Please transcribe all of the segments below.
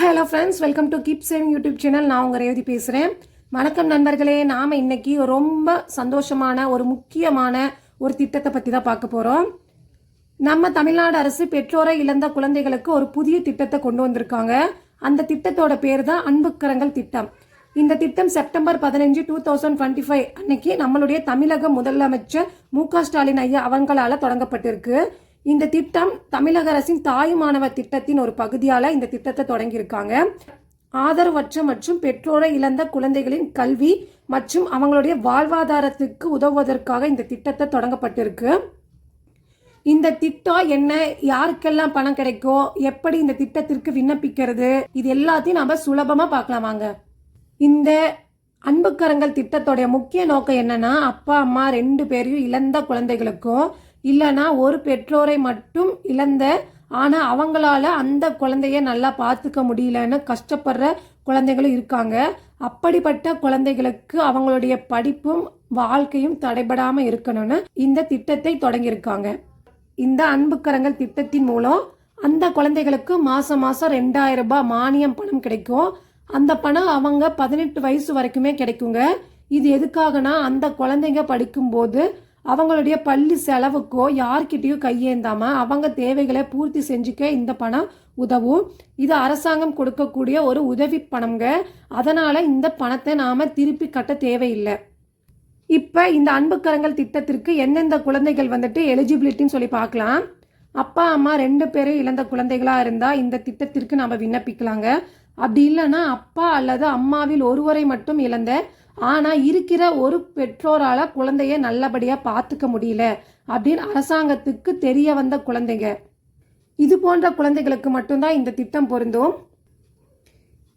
Hello friends welcome to keep saving YouTube channel நான் உங்கள் ரேவதி பேசுகிறேன் வணக்கம் நண்பர்களே. நாம் இன்னைக்கு ரொம்ப சந்தோஷமான ஒரு முக்கியமான ஒரு திட்டத்தை பற்றி தான் பார்க்க போகிறோம் நம்ம தமிழ்நாடு அரசு பெற்றோரை இழந்த குழந்தைகளுக்கு ஒரு புதிய திட்டத்தை கொண்டு வந்திருக்காங்க. அந்த திட்டத்தோட பேர் தான் அன்புக்கரங்கள் திட்டம். இந்த திட்டம் செப்டம்பர் பதினஞ்சு டூ தௌசண்ட் டுவெண்ட்டி ஃபைவ் அன்னைக்கு நம்மளுடைய தமிழக முதலமைச்சர் மு க ஸ்டாலின் ஐயா அவங்களால தொடங்கப்பட்டிருக்கு. இந்த திட்டம் தமிழக அரசின் தாயுமானவர் திட்டத்தின் ஒரு பகுதியால் இந்த திட்டத்தை தொடங்கியிருக்காங்க. ஆதரவற்ற மற்றும் பெற்றோரை இழந்த குழந்தைகளின் கல்வி மற்றும் அவங்களுடைய வாழ்வாதாரத்துக்கு உதவுவதற்காக இந்த திட்டத்தை தொடங்கப்பட்டிருக்கு. இந்த திட்டம் என்ன? யாருக்கெல்லாம் பணம் கிடைக்கும்? எப்படி இந்த திட்டத்திற்கு விண்ணப்பிக்கிறது? இது எல்லாத்தையும் நம்ம சுலபமாக பார்க்கலாம் வாங்க. இந்த அன்புக்கரங்கள் திட்டத்தோடைய முக்கிய நோக்கம் என்னன்னா அப்பா அம்மா ரெண்டு பேரையும் இழந்த குழந்தைகளுக்கும் இல்லைன்னா ஒரு பெற்றோரை மட்டும் இழந்த ஆனால் அவங்களால அந்த குழந்தைய நல்லா பார்த்துக்க முடியலன்னு கஷ்டப்படுற குழந்தைகளும் இருக்காங்க. அப்படிப்பட்ட குழந்தைகளுக்கு அவங்களுடைய படிப்பும் வாழ்க்கையும் தடைபடாமல் இருக்கணும்னு இந்த திட்டத்தை தொடங்கியிருக்காங்க. இந்த அன்புக்கரங்கள் திட்டத்தின் மூலம் அந்த குழந்தைகளுக்கு மாதம் மாதம் ரெண்டாயிரம் ரூபாய் மானியம் பணம் கிடைக்கும். அந்த பணம் அவங்க பதினெட்டு வயசு வரைக்குமே கிடைக்குங்க. இது எதுக்காகனா அந்த குழந்தைங்க படிக்கும்போது அவங்களுடைய பள்ளி செலவுக்கோ யார்கிட்டயும் கையேந்தாம அவங்க தேவைகளை பூர்த்தி செஞ்சுக்க இந்த பணம் உதவும். இது அரசாங்கம் கொடுக்கக்கூடிய ஒரு உதவி பணம்ங்க. அதனால இந்த பணத்தை நாம திருப்பி கட்ட தேவையில்லை. இப்போ இந்த அன்புக்கரங்கள் திட்டத்திற்கு எந்தெந்த குழந்தைகள் வந்துட்டு எலிஜிபிலிட்டின்னு சொல்லி பார்க்கலாம். அப்பா அம்மா ரெண்டு பேரும் இழந்த குழந்தைகளாக இருந்தால் இந்த திட்டத்திற்கு நாம் விண்ணப்பிக்கலாங்க. அப்படி இல்லைன்னா அப்பா அல்லது அம்மாவில் ஒருவரை மட்டும் இழந்த ஆனால் இருக்கிற ஒரு பெற்றோரால் குழந்தைய நல்லபடியாக பார்த்துக்க முடியல அப்படின்னு அரசாங்கத்துக்கு தெரிய வந்த குழந்தைங்க. இது போன்ற குழந்தைகளுக்கு மட்டும்தான் இந்த திட்டம் பொருந்தும்.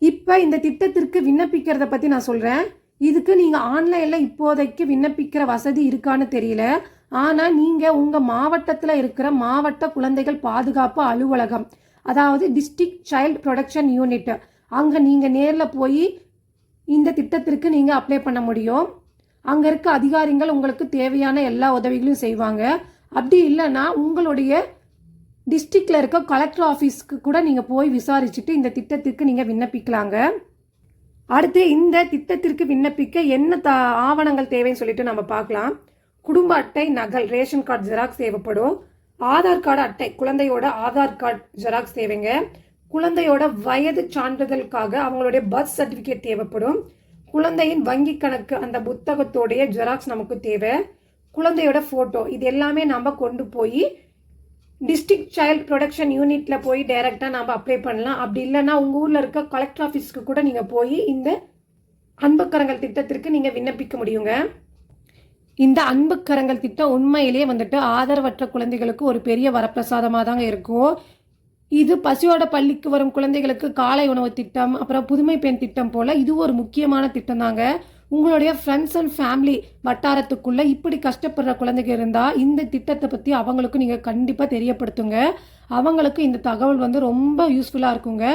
இப்போ இந்த திட்டத்திற்கு விண்ணப்பிக்கிறத பற்றி நான் சொல்கிறேன் இதுக்கு நீங்கள் ஆன்லைனில் இப்போதைக்கு விண்ணப்பிக்கிற வசதி இருக்கான்னு தெரியல. ஆனால் நீங்கள் உங்கள் மாவட்டத்தில் இருக்கிற மாவட்ட குழந்தைகள் பாதுகாப்பு அலுவலகம் அதாவது டிஸ்ட்ரிக்ட் சைல்டு ப்ரொடக்ஷன் யூனிட் அங்கே நீங்கள் நேரில் போய் இந்த திட்டத்திற்கு நீங்கள் அப்ளை பண்ண முடியும். அங்கே இருக்க அதிகாரிகள் உங்களுக்கு தேவையான எல்லா உதவிகளையும் செய்வாங்க. அப்படி இல்லைன்னா உங்களுடைய டிஸ்ட்ரிக்டில் இருக்க கலெக்டர் ஆஃபீஸ்க்கு கூட நீங்கள் போய் விசாரிச்சுட்டு இந்த திட்டத்திற்கு நீங்கள் விண்ணப்பிக்கலாங்க. அடுத்து இந்த திட்டத்திற்கு விண்ணப்பிக்க என்ன த ஆவணங்கள் தேவைன்னு சொல்லிட்டு நம்ம பார்க்கலாம். குடும்ப அட்டை நகல் ரேஷன் கார்டு ஜெராக்ஸ் தேவைப்படும். ஆதார் கார்டு அட்டை குழந்தையோட ஆதார் கார்டு ஜெராக்ஸ் தேவைங்க. குழந்தையோட வயது சான்றிதழுக்காக அவங்களுடைய பர்த் சர்டிஃபிகேட் தேவைப்படும். குழந்தையின் வங்கி கணக்கு அந்த புத்தகத்தோடைய ஜெராக்ஸ் நமக்கு தேவை. குழந்தையோட ஃபோட்டோ இது எல்லாமே நம்ம கொண்டு போய் டிஸ்ட்ரிக்ட் சைல்ட் ப்ரொடக்ஷன் யூனிட்ல போய் டைரெக்டாக நம்ம அப்ளை பண்ணலாம். அப்படி இல்லைன்னா உங்கள் ஊரில் இருக்க கலெக்டர் ஆஃபீஸ்க்கு கூட நீங்கள் போய் இந்த அன்புக்கரங்கள் திட்டத்திற்கு நீங்கள் விண்ணப்பிக்க முடியுங்க. இந்த அன்புக்கரங்கள் திட்டம் உண்மையிலேயே வந்துட்டு ஆதரவற்ற குழந்தைகளுக்கு ஒரு பெரிய வரப்பிரசாதமாக தாங்க இருக்கும். இது பசியோட பள்ளிக்கு வரும் குழந்தைகளுக்கு காலை உணவு திட்டம் அப்புறம் புதுமை பெண் திட்டம் போல இது ஒரு முக்கியமான திட்டம் தாங்க உங்களுடைய ஃப்ரெண்ட்ஸ் அண்ட் ஃபேமிலி வட்டாரத்துக்குள்ள இப்படி கஷ்டப்படுற குழந்தைங்க இருந்தால் இந்த திட்டத்தை பற்றி அவங்களுக்கு நீங்கள் கண்டிப்பாக தெரியப்படுத்துங்க. அவங்களுக்கு இந்த தகவல் வந்து ரொம்ப யூஸ்ஃபுல்லாக இருக்குங்க.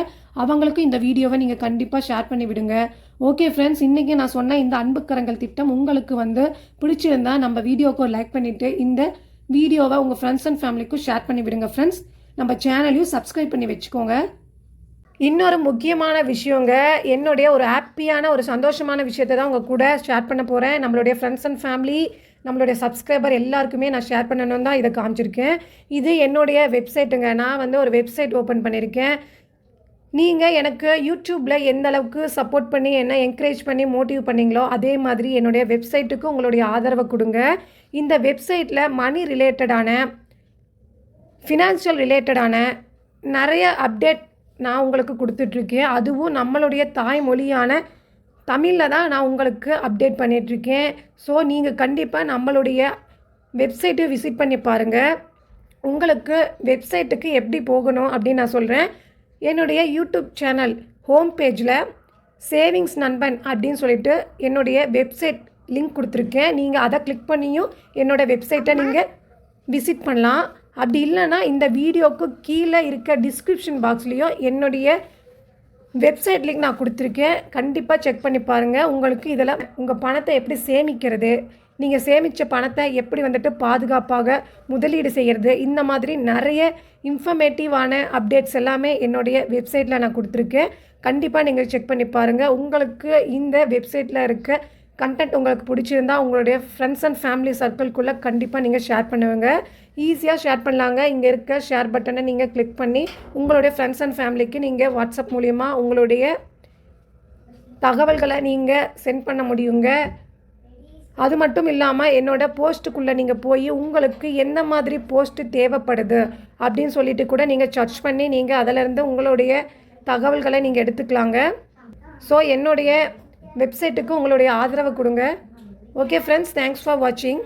அவங்களுக்கு இந்த வீடியோவை நீங்கள் கண்டிப்பாக ஷேர் பண்ணி விடுங்க. ஓகே ஃப்ரெண்ட்ஸ் இன்றைக்கி நான் சொன்ன இந்த அன்புக்கரங்கள் திட்டம் உங்களுக்கு வந்து பிடிச்சிருந்தா நம்ம வீடியோவுக்கு லைக் பண்ணிவிட்டு இந்த வீடியோவை உங்கள் ஃப்ரெண்ட்ஸ் அண்ட் ஃபேமிலிக்கும் ஷேர் பண்ணி விடுங்க ஃப்ரெண்ட்ஸ் நம்ம சேனலையும் சப்ஸ்கிரைப் பண்ணி வச்சுக்கோங்க. இன்னொரு முக்கியமான விஷயங்க என்னுடைய ஒரு ஹாப்பியான ஒரு சந்தோஷமான விஷயத்தை தான் உங்கள் கூட ஷேர் பண்ண போகிறேன் நம்மளுடைய ஃப்ரெண்ட்ஸ் அண்ட் ஃபேமிலி நம்மளுடைய சப்ஸ்கிரைபர் எல்லாருக்குமே நான் ஷேர் பண்ணணும் தான் இதை காமிச்சிருக்கேன். இது என்னுடைய வெப்சைட்டுங்க நான் வந்து ஒரு வெப்சைட் ஓப்பன் பண்ணியிருக்கேன் நீங்கள் எனக்கு யூடியூப்பில் எந்த அளவுக்கு சப்போர்ட் பண்ணி என்ன என்கரேஜ் பண்ணி மோட்டிவ் பண்ணீங்களோ அதே மாதிரி என்னுடைய வெப்சைட்டுக்கு உங்களுடைய ஆதரவை கொடுங்க. இந்த வெப்சைட்டில் மணி ரிலேட்டடான ஃபினான்ஷியல் ரிலேட்டடான நிறைய அப்டேட் நான் உங்களுக்கு கொடுத்துட்ருக்கேன். அதுவும் நம்மளுடைய தாய்மொழியான தமிழில் தான் நான் உங்களுக்கு அப்டேட் பண்ணிகிட்ருக்கேன் ஸோ நீங்கள் கண்டிப்பாக நம்மளுடைய வெப்சைட்டை விசிட் பண்ணி பாருங்கள் உங்களுக்கு வெப்சைட்டுக்கு எப்படி போகணும் அப்படின்னு நான் சொல்கிறேன் என்னுடைய யூடியூப் சேனல் ஹோம் பேஜில் சேவிங்ஸ் நண்பன் அப்படின்னு சொல்லிட்டு என்னுடைய வெப்சைட் லிங்க் கொடுத்துருக்கேன். நீங்கள் அதை கிளிக் பண்ணியும் என்னோடய வெப்சைட்டை நீங்கள் விசிட் பண்ணலாம். அப்படி இல்லைன்னா இந்த வீடியோவுக்கு கீழே இருக்க டிஸ்கிரிப்ஷன் பாக்ஸ்லேயும் என்னுடைய வெப்சைட் லிங்க் நான் கொடுத்துருக்கேன். கண்டிப்பாக செக் பண்ணி பாருங்கள் உங்களுக்கு இதில் உங்கள் பணத்தை எப்படி சேமிக்கிறது நீங்கள் சேமித்த பணத்தை எப்படி வந்துட்டு பாதுகாப்பாக முதலீடு செய்கிறது இந்த மாதிரி நிறைய இன்ஃபர்மேட்டிவான அப்டேட்ஸ் எல்லாமே என்னுடைய வெப்சைட்டில் நான் கொடுத்துருக்கேன். கண்டிப்பாக நீங்கள் செக் பண்ணி பாருங்கள் உங்களுக்கு இந்த வெப்சைட்டில் இருக்க கண்டென்ட் உங்களுக்கு பிடிச்சிருந்தா உங்களுடைய ஃப்ரெண்ட்ஸ் அண்ட் ஃபேமிலி சர்க்கிள்குள்ளே கண்டிப்பாக நீங்கள் ஷேர் பண்ணுவீங்க. ஈஸியாக ஷேர் பண்ணலாங்க. இங்கே இருக்க ஷேர் பட்டனை நீங்கள் கிளிக் பண்ணி உங்களுடைய ஃப்ரெண்ட்ஸ் அண்ட் ஃபேமிலிக்கு நீங்கள் வாட்ஸ்அப் மூலிமா உங்களுடைய தகவல்களை நீங்கள் சென்ட் பண்ண முடியுங்க. அது மட்டும் இல்லாமல் என்னோடய போஸ்ட்டுக்குள்ளே நீங்கள் போய் உங்களுக்கு எந்த மாதிரி போஸ்ட்டு தேவைப்படுது அப்படின்னு சொல்லிட்டு கூட நீங்கள் சர்ச் பண்ணி நீங்கள் அதிலிருந்து உங்களுடைய தகவல்களை நீங்கள் எடுத்துக்கலாங்க. ஸோ என்னுடைய வெப்சைட்டுக்கு உங்களுடைய ஆதரவை கொடுங்க. ஓகே ஃப்ரெண்ட்ஸ் தேங்க்ஸ் ஃபார் வாட்சிங்